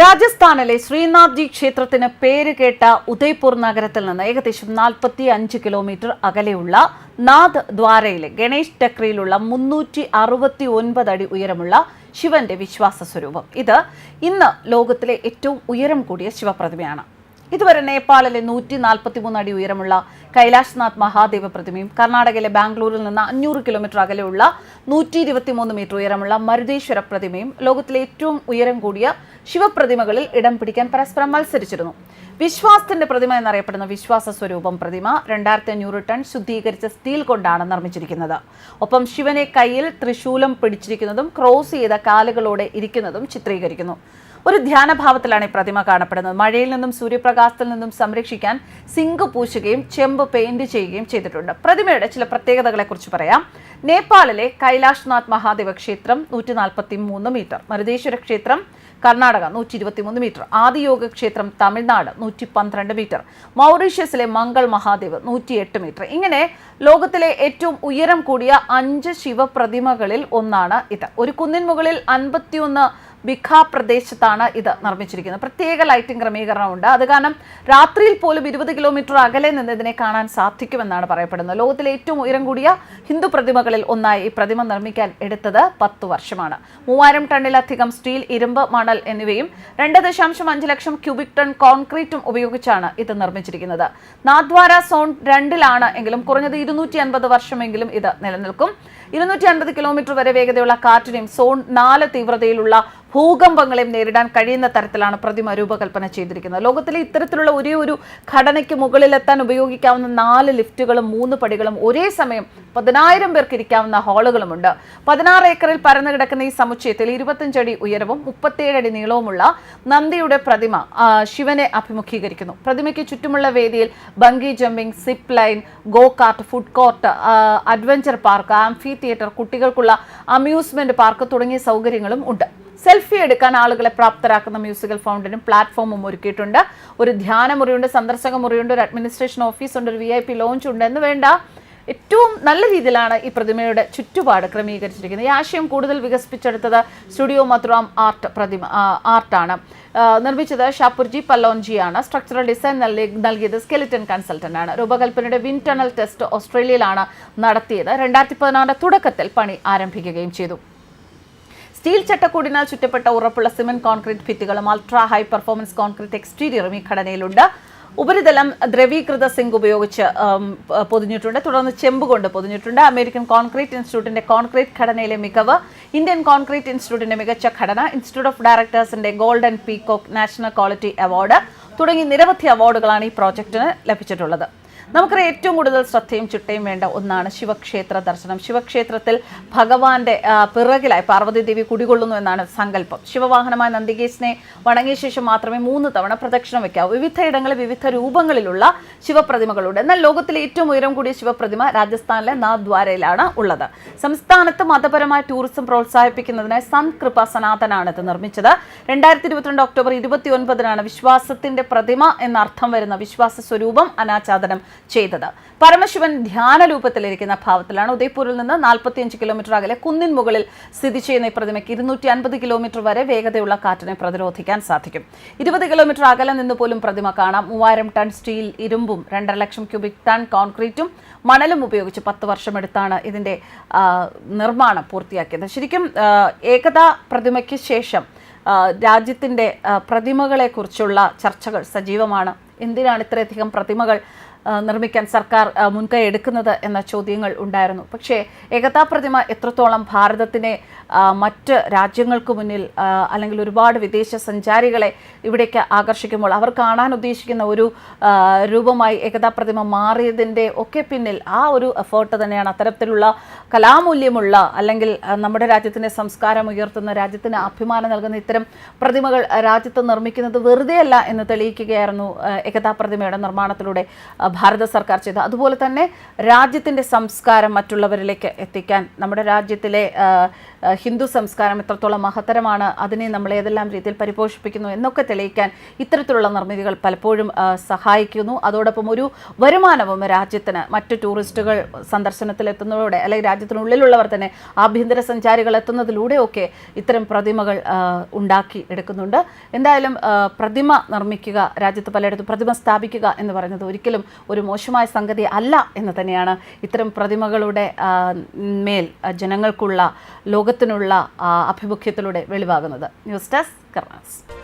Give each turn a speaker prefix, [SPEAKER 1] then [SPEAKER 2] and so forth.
[SPEAKER 1] രാജസ്ഥാനിലെ ശ്രീനാഥ്ജി ക്ഷേത്രത്തിന് പേര് കേട്ട ഉദയ്പൂർ നഗരത്തിൽ നിന്ന് ഏകദേശം നാൽപ്പത്തി അഞ്ച് കിലോമീറ്റർ അകലെയുള്ള നാഥ് ദ്വാരയിലെ ഗണേഷ് ടക്രിയിലുള്ള മുന്നൂറ്റി അറുപത്തി ഒൻപത് അടി ഉയരമുള്ള ശിവന്റെ വിശ്വാസ സ്വരൂപം. ഇത് ഇന്ന് ലോകത്തിലെ ഏറ്റവും ഉയരം കൂടിയ ശിവപ്രതിമയാണ്. ഇതുവരെ നേപ്പാളിലെ നൂറ്റി നാൽപ്പത്തി മൂന്ന് അടി ഉയരമുള്ള കൈലാഷ്നാഥ് മഹാദേവ പ്രതിമയും കർണാടകയിലെ ബാംഗ്ലൂരിൽ നിന്ന് അഞ്ഞൂറ് കിലോമീറ്റർ അകലെയുള്ള നൂറ്റി ഇരുപത്തിമൂന്ന് മീറ്റർ ഉയരമുള്ള മരുതേശ്വര പ്രതിമയും ലോകത്തിലെ ഏറ്റവും ഉയരം കൂടിയ ശിവപ്രതിമകളിൽ ഇടം പിടിക്കാൻ പരസ്പരം മത്സരിച്ചിരുന്നു. വിശ്വാസത്തിന്റെ പ്രതിമ എന്നറിയപ്പെടുന്ന വിശ്വാസ സ്വരൂപം പ്രതിമ രണ്ടായിരത്തി അഞ്ഞൂറ് ടൺ ശുദ്ധീകരിച്ച സ്റ്റീൽ കൊണ്ടാണ് നിർമ്മിച്ചിരിക്കുന്നത്. ഒപ്പം ശിവനെ കയ്യിൽ ത്രിശൂലം പിടിച്ചിരിക്കുന്നതും ക്രോസ് ചെയ്ത കാലുകളോടെ ഇരിക്കുന്നതും ചിത്രീകരിക്കുന്നു. ഒരു ധ്യാനഭാവത്തിലാണ് ഈ പ്രതിമ കാണപ്പെടുന്നത്. മഴയിൽ നിന്നും സൂര്യപ്രകാശത്തിൽ നിന്നും സംരക്ഷിക്കാൻ സിങ്ക് പൂശുകയും ചെമ്പ് പെയിന്റ് ചെയ്യുകയും ചെയ്തിട്ടുണ്ട്. പ്രതിമയുടെ ചില പ്രത്യേകതകളെക്കുറിച്ച് പറയാം. നേപ്പാളിലെ കൈലാഷ്നാഥ് മഹാദേവ ക്ഷേത്രം നൂറ്റി നാൽപ്പത്തി മൂന്ന് മീറ്റർ. മരുതേശ്വര ക്ഷേത്രം കർണാടക നൂറ്റി ഇരുപത്തി മൂന്ന് മീറ്റർ. ആദിയോഗ ക്ഷേത്രം തമിഴ്നാട് നൂറ്റി പന്ത്രണ്ട് മീറ്റർ. മൗറീഷ്യസിലെ മംഗൾ മഹാദേവ് നൂറ്റിയെട്ട് മീറ്റർ. ഇങ്ങനെ ലോകത്തിലെ ഏറ്റവും ഉയരം കൂടിയ അഞ്ച് ശിവപ്രതിമകളിൽ ഒന്നാണ് ഇത്. ഒരു കുന്നിൻ മുകളിൽ അൻപത്തിയൊന്ന് ബിഖ പ്രദേശത്താണ് ഇത് നിർമ്മിച്ചിരിക്കുന്നത്. പ്രത്യേക ലൈറ്റിംഗ് ക്രമീകരണമുണ്ട്. അത് കാരണം രാത്രിയിൽ പോലും ഇരുപത് കിലോമീറ്റർ അകലെ നിന്ന് ഇതിനെ കാണാൻ സാധിക്കുമെന്നാണ് പറയപ്പെടുന്നത്. ലോകത്തിലെ ഏറ്റവും ഉയരം കൂടിയ ഹിന്ദു പ്രതിമകളിൽ ഒന്നായി ഈ പ്രതിമ നിർമ്മിക്കാൻ എടുത്തത് പത്ത് വർഷമാണ്. മൂവായിരം ടണ്ണിലധികം സ്റ്റീൽ ഇരുമ്പ് മണൽ എന്നിവയും രണ്ട് ദശാംശം അഞ്ച് ലക്ഷം ക്യൂബിക് ടൺ കോൺക്രീറ്റും ഉപയോഗിച്ചാണ് ഇത് നിർമ്മിച്ചിരിക്കുന്നത്. നാദ്വാര സോൺ രണ്ടിലാണ് എങ്കിലും കുറഞ്ഞത് ഇരുന്നൂറ്റി അൻപത് വർഷമെങ്കിലും ഇത് നിലനിൽക്കും. ഇരുന്നൂറ്റി അൻപത് കിലോമീറ്റർ വരെ വേഗതയുള്ള കാറ്റിനെയും സോൺ നാല് തീവ്രതയിലുള്ള ഭൂകമ്പങ്ങളെയും നേരിടാൻ കഴിയുന്ന തരത്തിലാണ് പ്രതിമ രൂപകൽപ്പന ചെയ്തിരിക്കുന്നത്. ലോകത്തിലെ ഇത്തരത്തിലുള്ള ഒരേ ഒരു ഘടനയ്ക്ക് മുകളിലെത്താൻ ഉപയോഗിക്കാവുന്ന നാല് ലിഫ്റ്റുകളും മൂന്ന് പടികളും ഒരേ സമയം പതിനായിരം പേർക്ക് ഇരിക്കാവുന്ന ഹാളുകളുമുണ്ട്. പതിനാറ് ഏക്കറിൽ പരന്നു കിടക്കുന്ന ഈ സമുച്ചയത്തിൽ ഇരുപത്തഞ്ചടി ഉയരവും മുപ്പത്തിയേഴ് അടി നീളവുമുള്ള നന്ദിയുടെ പ്രതിമ ശിവനെ അഭിമുഖീകരിക്കുന്നു. പ്രതിമയ്ക്ക് ചുറ്റുമുള്ള വേദിയിൽ bungee jumping zip line go kart food court adventure park amphitheatre കുട്ടികൾക്കുള്ള അമ്യൂസ്മെന്റ് പാർക്ക് തുടങ്ങിയ സൗകര്യങ്ങളും ഉണ്ട്. സെൽഫി എടുക്കാൻ ആളുകളെ പ്രാപ്തരാക്കുന്ന മ്യൂസിക്കൽ ഫൗണ്ടനും പ്ലാറ്റ്ഫോമും ഒരുക്കിയിട്ടുണ്ട്. ഒരു ധ്യാന മുറിയുണ്ട് സന്ദർശക മുറിയുണ്ട് ഒരു അഡ്മിനിസ്ട്രേഷൻ ഓഫീസ് ഉണ്ട് ഒരു വി ഐ പി ലോഞ്ച് ഉണ്ട്. എന്ന് വേണ്ട. ഏറ്റവും നല്ല രീതിയിലാണ് ഈ പ്രതിമയുടെ ചുറ്റുപാട് ക്രമീകരിച്ചിരിക്കുന്നത്. ഈ ആശയം കൂടുതൽ വികസിപ്പിച്ചെടുത്തത് സ്റ്റുഡിയോ മധുറാം ആർട്ട് പ്രതിമ ആർട്ടാണ്. നിർമ്മിച്ചത് ഷാപ്പുർജി പല്ലോൻജിയാണ് സ്ട്രക്ചറൽ ഡിസൈൻ നൽകി നൽകിയത് സ്കെലിറ്റൻ കൺസൾട്ടന്റ് ആണ് രൂപകൽപ്പനയുടെ വിൻ ടണൽ ടെസ്റ്റ് ഓസ്ട്രേലിയയിലാണ് നടത്തിയത്. രണ്ടായിരത്തി പതിനാറിന്റെ തുടക്കത്തിൽ പണി ആരംഭിക്കുകയും ചെയ്തു. സ്റ്റീൽ ചട്ടക്കൂടിനാൽ ചുറ്റപ്പെട്ട ഉറപ്പുള്ള സിമന്റ് കോൺക്രീറ്റ് ഭിത്തികളും അൾട്രാ ഹൈ പെർഫോമൻസ് കോൺക്രീറ്റ് എക്സ്റ്റീരിയറും ഈ ഘടനയിലുണ്ട്. ഉപരിതലം ദ്രവീകൃത സിങ്ക് ഉപയോഗിച്ച് പൊതിഞ്ഞിട്ടുണ്ട്. തുടർന്ന് ചെമ്പ് കൊണ്ട് പൊതിഞ്ഞിട്ടുണ്ട്. അമേരിക്കൻ കോൺക്രീറ്റ് ഇൻസ്റ്റിറ്റ്യൂട്ടിന്റെ കോൺക്രീറ്റ് ഘടനയിലെ മികവ് ഇന്ത്യൻ കോൺക്രീറ്റ് ഇൻസ്റ്റിറ്റ്യൂട്ടിന്റെ മികച്ച ഘടന institute of ഡയറക്ടേഴ്സിന്റെ golden peacock national quality award തുടങ്ങി നിരവധി അവാർഡുകളാണ് ഈ പ്രോജക്റ്റിന് ലഭിച്ചിട്ടുള്ളത്. നമുക്കറിയാം ഏറ്റവും കൂടുതൽ ശ്രദ്ധയും ചിട്ടയും വേണ്ട ഒന്നാണ് ശിവക്ഷേത്ര ദർശനം. ശിവക്ഷേത്രത്തിൽ ഭഗവാന്റെ പിറകിലായി പാർവതി ദേവി കുടികൊള്ളുന്നു എന്നാണ് സങ്കല്പം. ശിവവാഹനമായ നന്ദികേശിനെ വണങ്ങിയ ശേഷം മാത്രമേ മൂന്ന് തവണ പ്രദക്ഷിണം വയ്ക്കാവൂ വിവിധയിടങ്ങളിൽ വിവിധ രൂപങ്ങളിലുള്ള ശിവപ്രതിമകളുണ്ട്. എന്നാൽ ലോകത്തിലെ ഏറ്റവും ഉയരം കൂടിയ ശിവപ്രതിമ രാജസ്ഥാനിലെ നാദ്വാരയിലാണ് ഉള്ളത്. സംസ്ഥാനത്ത് മതപരമായ ടൂറിസം പ്രോത്സാഹിപ്പിക്കുന്നതിനായി സന്ത് കൃപ സനാതനാണ് ഇത് നിർമ്മിച്ചത്. രണ്ടായിരത്തി ഇരുപത്തിരണ്ട് ഒക്ടോബർ ഇരുപത്തി ഒൻപതിനാണ് വിശ്വാസത്തിന്റെ പ്രതിമ എന്നർത്ഥം വരുന്ന വിശ്വാസ സ്വരൂപം അനാച്ഛാദനം ചെയ്തത്. പരമശിവൻ ധ്യാന രൂപത്തിലിരിക്കുന്ന ഭാവത്തിലാണ് ഉദയ്പൂരിൽ നിന്ന് നാൽപ്പത്തിയഞ്ച് കിലോമീറ്റർ അകലെ കുന്നിൻ മുകളിൽ സ്ഥിതി ചെയ്യുന്ന ഈ പ്രതിമയ്ക്ക് ഇരുന്നൂറ്റി അൻപത് കിലോമീറ്റർ വരെ വേഗതയുള്ള കാറ്റിനെ പ്രതിരോധിക്കാൻ സാധിക്കും. ഇരുപത് കിലോമീറ്റർ അകലെ നിന്ന് പോലും പ്രതിമ കാണാം. മൂവായിരം ടൺ സ്റ്റീൽ ഇരുമ്പും രണ്ടര ലക്ഷം ക്യൂബിക് ടൺ കോൺക്രീറ്റും മണലും ഉപയോഗിച്ച് പത്ത് വർഷമെടുത്താണ് ഇതിന്റെ നിർമ്മാണം പൂർത്തിയാക്കിയത്. ശരിക്കും ഏകതാ പ്രതിമയ്ക്ക് ശേഷം രാജ്യത്തിന്റെ കുറിച്ചുള്ള പ്രതിമകളെക്കുറിച്ചുള്ള ചർച്ചകൾ സജീവമാണ്. എന്തിനാണ് ഇത്രയധികം പ്രതിമകൾ നിർമ്മിക്കാൻ സർക്കാർ മുൻകൈ എടുക്കുന്നത് എന്ന ചോദ്യങ്ങൾ ഉണ്ടായിരുന്നു. പക്ഷേ ഏകതാ പ്രതിമ എത്രത്തോളം ഭാരതത്തിനെ മറ്റ് രാജ്യങ്ങൾക്ക് മുന്നിൽ അല്ലെങ്കിൽ ഒരുപാട് വിദേശ സഞ്ചാരികളെ ഇവിടേക്ക് ആകർഷിക്കുമ്പോൾ അവർ കാണാൻ ഉദ്ദേശിക്കുന്ന ഒരു രൂപമായി ഏകതാ പ്രതിമ മാറിയതിന്റെ ഒക്കെ പിന്നിൽ ആ ഒരു എഫേർട്ട് തന്നെയാണ് അത്തരത്തിലുള്ള കലാമൂല്യമുള്ള അല്ലെങ്കിൽ നമ്മുടെ രാജ്യത്തിന്റെ സംസ്കാരം ഉയർത്തുന്ന രാജ്യത്തിന് അഭിമാനം നൽകുന്ന ഇത്തരം പ്രതിമകൾ രാജ്യത്ത് നിർമ്മിക്കുന്നത് വെറുതെയല്ല എന്ന് തെളിയിക്കുകയായിരുന്നു ഏകതാ പ്രതിമയുടെ നിർമ്മാണത്തിലൂടെ ഭാരത സർക്കാർ ചെയ്ത്. അതുപോലെ തന്നെ രാജ്യത്തിന്റെ സംസ്കാരം മറ്റുള്ളവരിലേക്ക് എത്തിക്കാൻ നമ്മുടെ രാജ്യത്തിലെ ഹിന്ദു സംസ്കാരം എത്രത്തോളം മഹത്തരമാണ് അതിനെ നമ്മൾ ഏതെല്ലാം രീതിയിൽ പരിപോഷിപ്പിക്കുന്നു എന്നൊക്കെ തെളിയിക്കാൻ ഇത്തരത്തിലുള്ള നിർമ്മിതികൾ പലപ്പോഴും സഹായിക്കുന്നു. അതോടൊപ്പം ഒരു വരുമാനവും രാജ്യത്തിന് മറ്റു ടൂറിസ്റ്റുകൾ സന്ദർശനത്തിൽ എത്തുന്നതോടെ അല്ലെങ്കിൽ രാജ്യത്തിനുള്ളിലുള്ളവർ തന്നെ ആഭ്യന്തര സഞ്ചാരികൾ എത്തുന്നതിലൂടെയൊക്കെ ഇത്തരം പ്രതിമകൾ ഉണ്ടാക്കി എടുക്കുന്നുണ്ട്. എന്തായാലും പ്രതിമ നിർമ്മിക്കുക രാജ്യത്ത് പലയിടത്തും പ്രതിമ സ്ഥാപിക്കുക എന്ന് പറയുന്നത് ഒരിക്കലും ഒരു മോശമായ സംഗതി അല്ല എന്ന് തന്നെയാണ് ഇത്തരം പ്രതിമകളുടെ മേൽ ജനങ്ങൾക്കുള്ള ലോകത്തിനുള്ള അഭിമുഖ്യത്തിലൂടെ വെളിവാകുന്നത്. News desk കർണാസ്